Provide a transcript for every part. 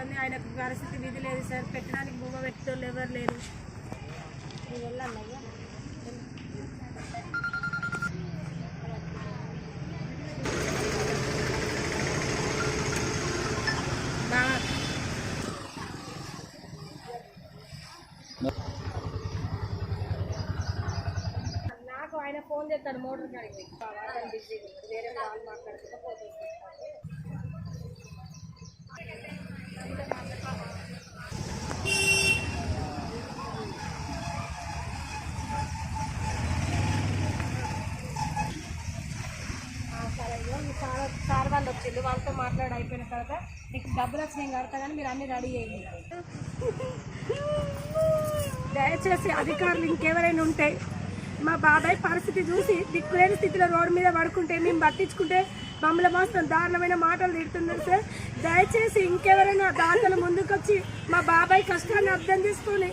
అవుతుంది ఆయనకు పరిస్థితి విధి లేదు సార్. పెట్టడానికి భూమ పెట్టేటోళ్ళు ఎవరు లేరు. నాకు ఆయన ఫోన్ చేస్తాడు మోటార్ కాడికి. వేరే వాళ్ళు మాట్లాడుకుంటే ఫోటోస్ సరే ఇదిగో మీ సార్ సార్ వాళ్ళతో మాట్లాడి అయిపోయిన తర్వాత మీకు డబ్బులు వచ్చి నేను కడతా కానీ మీరు అన్ని రెడీ చేయండి. దయచేసి అధికారులు ఇంకెవరైనా ఉంటే మా బాబాయ్ పరిస్థితి చూసి దిక్కులేని స్థితిలో రోడ్డు మీద పడుకుంటే మేము పట్టించుకుంటే మమ్మల్ని మాత్రం దారుణమైన మాటలు తిడుతున్నారు సార్. దయచేసి ఇంకెవరైనా దాతలు ముందుకొచ్చి మా బాబాయ్ కష్టాన్ని అర్థం చేసుకొని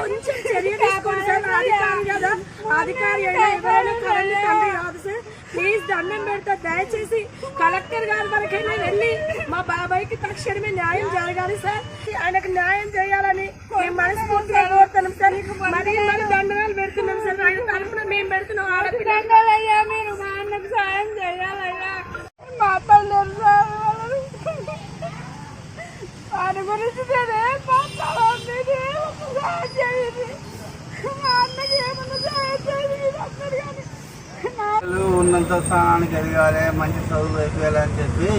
కొంచెం చర్య తీసుకోండి సార్. అధికారి కదా అధికారి అయినా దయచేసి కలెక్టర్ గారి వరకైనా వెళ్ళి మా బాబాయ్కి తక్షణమే న్యాయం జరగాలి సార్. ఆయనకు న్యాయం చేయాలని మేము మనస్ఫూర్తిగా కోరుతున్నాం సార్. మరి మరి దండనాలు పెడుతున్నాం సార్. ఆయన తరఫున మేము పెడుతున్నాం ఆడపిల్లయ్యా మీరు మా అన్నకు సాయం చేయాలయ్యా. మా అబ్బాయి వారి గురించి ఉన్నంత స్థానానికి ఎదగాలి మంచి చదువు అయిపోయాలని చెప్పి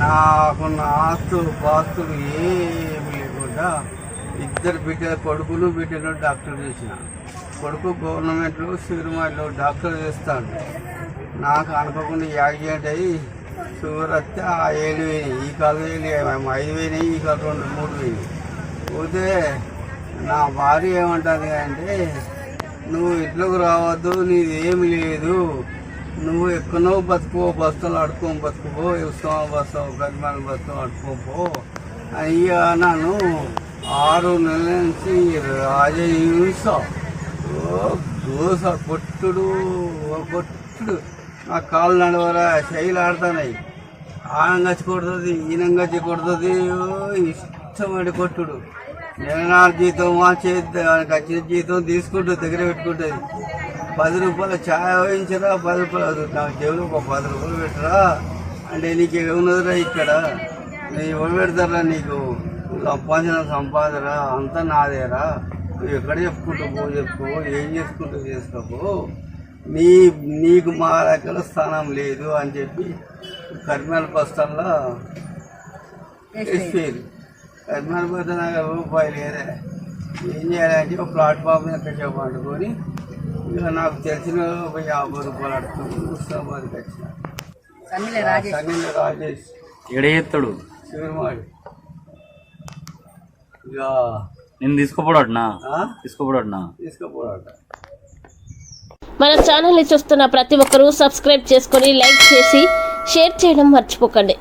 నాకున్న ఆస్తులు పాస్తులు ఏమి లేకుండా ఇద్దరు బిడ్డ కొడుకులు బిడ్డలు డాక్టర్ చేసిన. కొడుకు గవర్నమెంట్లో సిరిమాలో డాక్టర్ చేస్తాడు. నాకు అనుకోకుండా యాక్సిడెంట్ అయ్యి షుగర్ వస్తే ఆ ఏడు వేలు ఈ కాలు వేలు ఐదు వేయినాయి ఈ కాలు రెండు మూడు వేలు. పోతే నా భార్య ఏమంటుంది అంటే నువ్వు ఇంట్లోకి రావద్దు నీది ఏమి లేదు. నువ్వు ఎక్కడో బతుకో బస్తాలు అడుకో బతుకుపో ఇస్తాం బస్తావు గజమాన బస్తావు అడుకోపో అయ్యా నన్ను ఆరు నెలల నుంచి రాజహింస ఓ దోస కొట్టుడు ఓ కొట్టుడు. నా కాళ్ళు నడవరా శైలి ఆడుతున్నాయి ఆనంగచ్చి కొడుతుంది ఈనంగచ్చి కొడుతుంది ఓ కొట్టుడు. నెలనాడు జీతం మా చేతి ఆయనకు వచ్చిన జీతం తీసుకుంటూ దగ్గర పెట్టుకుంటుంది. పది రూపాయల ఛాయ్ వేయించరా పది రూపాయలు నాకు జేబులో ఒక పది రూపాయలు పెట్టరా? అంటే నీకు ఏమున్నదిరా ఇక్కడ? నీ ఎవరు పెడతారా నీకు? సంపాదన అంతా నాదేరా? నువ్వు ఎక్కడ చెప్పుకుంటూ పో చెప్పుకో ఏం చేసుకుంటూ చేసుకోపో నీ నీకు మా దగ్గర స్థానం లేదు అని చెప్పి కర్మాల బస్తాల్లో వేసిపోయారు బస్తా నాకు రూపాయలు లేదే. ఏం చేయాలంటే ఒక ప్లాట్ఫామ్ మీద కొంచెం పండుకొని ఇక నాకు తెలిసిన ఒక యాభై రూపాయలు అడుగుతుంది హుస్నాబాద్కి వచ్చిన. సన్నీల రాజేష్. ఎడ చేస్తాడు? శివమాడి ఇక నేను తీసుకోపోడట్నా ఆ? తీసుకోపోడట్నా తీసుకుపోరాట. మన ఛానల్ని చూస్తున్న ప్రతి ఒక్కరూ సబ్స్క్రైబ్ చేసుకొని లైక్ చేసి షేర్ చేయడం మర్చిపోకండి.